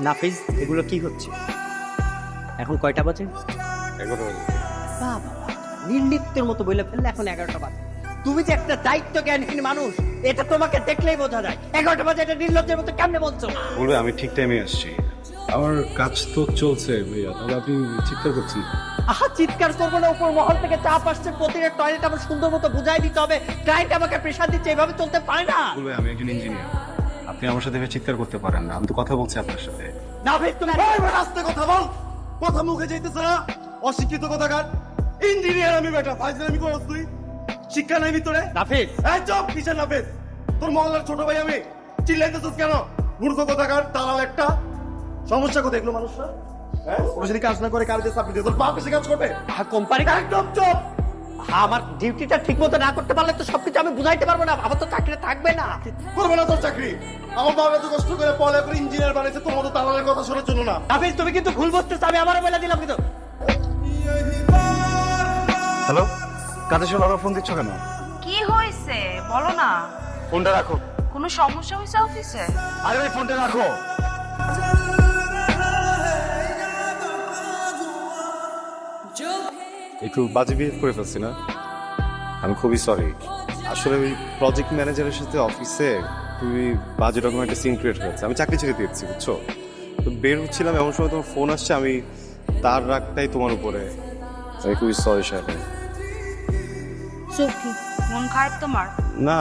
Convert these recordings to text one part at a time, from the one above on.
নাফিজ এগুলো কি হচ্ছে? এখন কয়টা বাজে? এগারো বাবা নির্লিপ্তের মতো বলে ফেললে এখন এগারোটা বাজে। তুমি যে একটা দায়িত্ব জ্ঞানহীন মানুষ এটা তোমাকে দেখলেই বোঝা যায়। এগারোটা বাজে এটা নির্লজ্জের মতো কেমনে বলছো? বলবে আমি ঠিক টাইমে আসছি। আমার কাজ তো চলছে ভাইয়া। তাহলে আপনি চিৎকার করছেন আহা চিৎকার করব না উপর মহল থেকে চাপ আসছে প্রতিটা টয়লেট আমার সুন্দর মতো বুঝাই দিতে হবে। ক্লায়েন্ট আমাকে প্রেশার দিচ্ছে এভাবে চলতে পারে না। বলবে আমি একজন ইঞ্জিনিয়ার আপনি আমার সাথে চিৎকার করতে পারেন না। আমি তো কথা বলছি আপনার সাথে। তুমি আস্তে কথা বল। কথা মুখে যাইতেছে না। অশিক্ষিত কথাকার। ইঞ্জিনিয়ার আমি বেটা ফাইজলামি আমি করস তুই শিক্ষা নাই ভিতরে। নাফিজ এই চপ কিসের নাফেস? তোর মহল্লার ছোট ভাই আমি। চিল্লাইতেছিস কেন? মূর্খ কথাকার দালাল একটা। সমস্যা কোথায় এগুলো মানুষরা? হ্যাঁ? ও যদি কাজ না করে কার দিয়ে চাকরি দিয়ে তোর বাপ এসে কাজ করবে। কোম্পানি একদম চুপ। আমার ডিউটিটা ঠিক মতো না করতে পারলে তো সবকিছু আমি বুঝাইতে পারব না। আমার তো চাকরি থাকবে না। করবে না তোর চাকরি। আমার বাবা এত কষ্ট করে পড়া করে ইঞ্জিনিয়ার বানাইছে মতো দালালের কথা শোনার জন্য না। নাফিজ তুমি কিন্তু ভুল বুঝতেছো আমি আবারও বলে দিলাম কিন্তু। হ্যালো কাদের সাথে আবার ফোন দিচ্ছ কেন? কি হয়েছে? বলো না। ফোনটা রাখো। কোনো সমস্যা হয়েছে অফিসে আরে ভাই ফোনটা রাখো। একটু বাজে বিহেভ করে ফেলছি না? আমি খুবই সরি আসলে ওই প্রজেক্ট ম্যানেজারের সাথে অফিসে খুবই বাজে রকম একটা সিন ক্রিয়েট হয়েছে। আমি চাকরি ছেড়ে দিয়েছি বুঝছ? তো বের হচ্ছিলাম এমন সময় তোমার ফোন আসছে আমি তার রাগটাই তোমার উপরে। আমি খুবই সরি সাহেব। মন খারাপ তোমার? না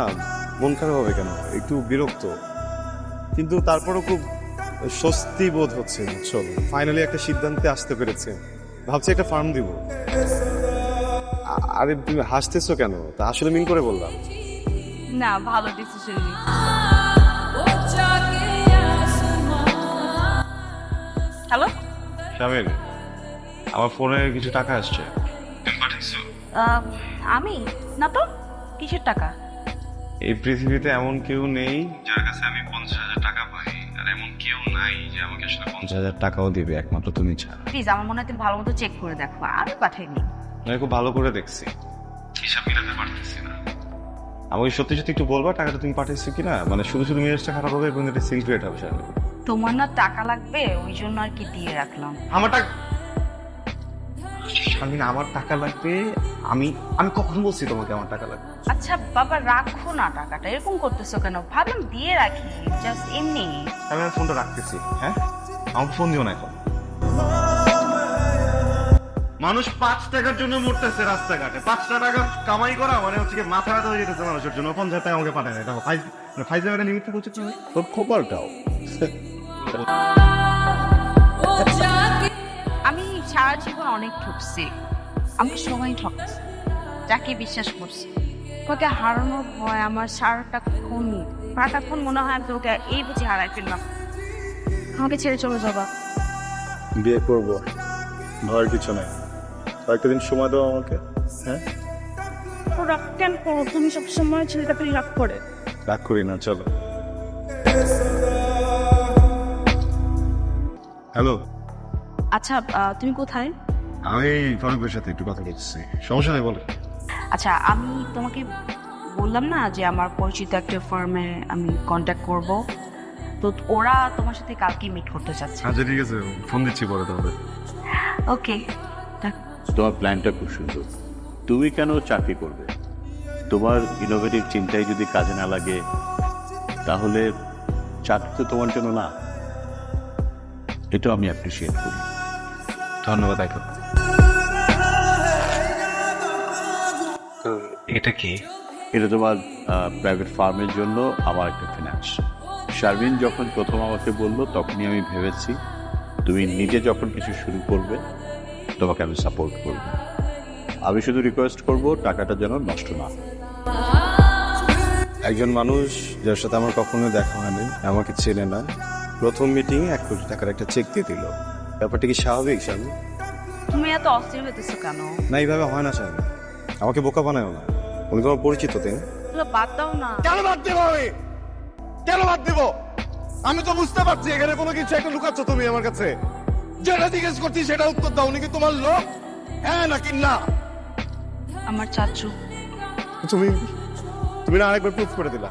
মন খারাপ হবে কেন? একটু বিরক্ত। কিন্তু তারপরও খুব স্বস্তি বোধ হচ্ছে বুঝছ? ফাইনালি একটা সিদ্ধান্তে আসতে পেরেছে। ভাবছি একটা ফার্ম দিব। আরে তুমি হাসতেছো কেন? তা আসলে মিন করে বললাম। না ভালো ডিসিশন নি হ্যালো শামিল আমার ফোনে কিছু টাকা আসছে। আমি? না তো কিসের টাকা? এই পৃথিবীতে এমন কেউ নেই যার কাছে আমি পঞ্চাশ হাজার টাকা পাই আর এমন কেউ নাই যে আমাকে আসলে পঞ্চাশ হাজার টাকাও দিবে একমাত্র তুমি ছাড়া। প্লিজ আমার মনে হয় তুমি ভালো মতো চেক করে দেখো আমি পাঠাইনি। আমি খুব ভালো করে দেখছি। হিসাব মিলাতে পারতেছি না। আমাকে সত্যি সত্যি একটু বলবা টাকাটা তুমি পাঠিয়েছো কিনা? মানে শুধু শুধু মেজাজটা খারাপ হবে এবং এটা সিক্রেট হবে শামিল তোমার না টাকা লাগবে ওই জন্য আর কি দিয়ে রাখলাম। আমার টাকা শামিন আমার টাকা লাগবে আমি আমি কখন বলছি তোমাকে আমার টাকা লাগবে? আচ্ছা বাবা রাখো না টাকাটা। এরকম করতেছো কেন? ভাবলাম দিয়ে রাখি জাস্ট এমনি। আমি ফোনটা রাখতেছি হ্যাঁ? আমার ফোন দিও না এখন। মানুষ পাঁচ টাকার জন্য মরতেছে রাস্তাঘাটে। পাঁচটা টাকা কামাই করা মানে হচ্ছে কি মাথা ব্যথা হয়ে যেতেছে মানুষের জন্য। পঞ্চাশ টাকা আমাকে পাঠায় না দেখো ফাইজ লিমিট থাকা উচিত তোর খবরটাও। আমি সারা জীবন অনেক ঠকছি। আমাকে সবাই ঠকছে। যাকে বিশ্বাস করছি। তোকে হারানোর ভয় আমার সারাটা খুন। সারাটাক্ষণ মনে হয় আমি তোকে এই বুঝে হারাই ফেললাম। আমাকে ছেড়ে চলে যাবা। বিয়ে করব। ভয়ের কিছু নাই। কয়েকটা দিন সময় দাও আমাকে হ্যাঁ? তো রাগ কেন করো? তুমি সবসময় ছেলেটাকে রাগ করে। রাগ করি না চলো। হ্যালো? আচ্ছা আহ, তুমি কোথায়? আমি ফারুকের সাথে একটু কথা বলছি সমস্যা নেই বলো। আচ্ছা আমি তোমাকে বললাম না যে আমার পরিচিত একটা ফার্মে আমি কন্ট্যাক্ট করব? তো ওরা তোমার সাথে কালকে মিট করতে চাচ্ছে। আচ্ছা ঠিক আছে ফোন দিচ্ছি পরে তাহলে। ওকে তোমার প্ল্যানটা খুব সুন্দর। তুমি কেন চাকরি করবে? তোমার ইনোভেটিভ চিন্তাই যদি কাজে না লাগে তাহলে চাকরি তো তোমার জন্য না। এটাও আমি অ্যাপ্রিসিয়েট করি। ধন্যবাদ আইকো তো এটা কি? এটা তোমার প্রাইভেট ফার্মের জন্য আমার একটা ফিনান্স শারমিন যখন প্রথম আমাকে বলল তখনই আমি ভেবেছি তুমি নিজে যখন কিছু শুরু করবে তোমাকে আমি সাপোর্ট করব। আমি শুধু রিকোয়েস্ট করব টাকাটা যেন নষ্ট না হয়। একজন মানুষ যার সাথে আমার কখনো দেখা হয়নি আমাকে চেনে না। প্রথম মিটিং এক কোটি টাকার একটা চেক দিয়ে দিল। ব্যাপারটা কি স্বাভাবিক স্বামী? তুমি এত অস্থির হইতেছো কেন? না এইভাবে হয় না স্বামী। আমাকে বোকা বানায় না। উনি তোমার পরিচিত তাই না? এগুলো বাদ দাও না। কেন বাদ দেবো আমি? কেন বাদ দেবো? আমি তো বুঝতে পারছি এখানে কোনো কিছু একটা লুকাচ্ছ তুমি আমার কাছে। যেটা জিজ্ঞেস করছি সেটা উত্তর দাও উনি কি তোমার লোক? হ্যাঁ নাকি না? আমার চাচু। তুমি তুমি না আরেকবার প্রুফ করে দিলা।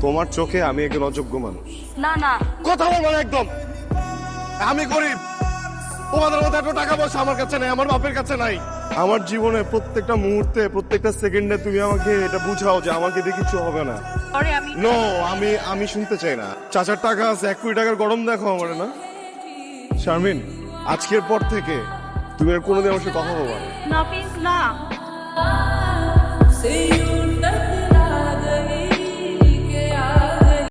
তোমার চোখে আমি একজন অযোগ্য মানুষ। না না। কথা বলব না একদম। আমি গরিব। তোমাদের মতো এত টাকা পয়সা আমার কাছে নাই আমার বাপের কাছে নাই। আমার জীবনে প্রত্যেকটা মুহূর্তে প্রত্যেকটা সেকেন্ডে তুমি আমাকে এটা বুঝাও যে আমাকে দিয়ে কিছু হবে না। পরে আমি নো আমি আমি শুনতে চাই না। চাচার টাকা আছে এক কোটি টাকার গরম দেখো আমার না। শারমিন আজকের পর থেকে তুমি আর কোনোদিন আমার সাথে কথা বলবা না। না প্লিজ না।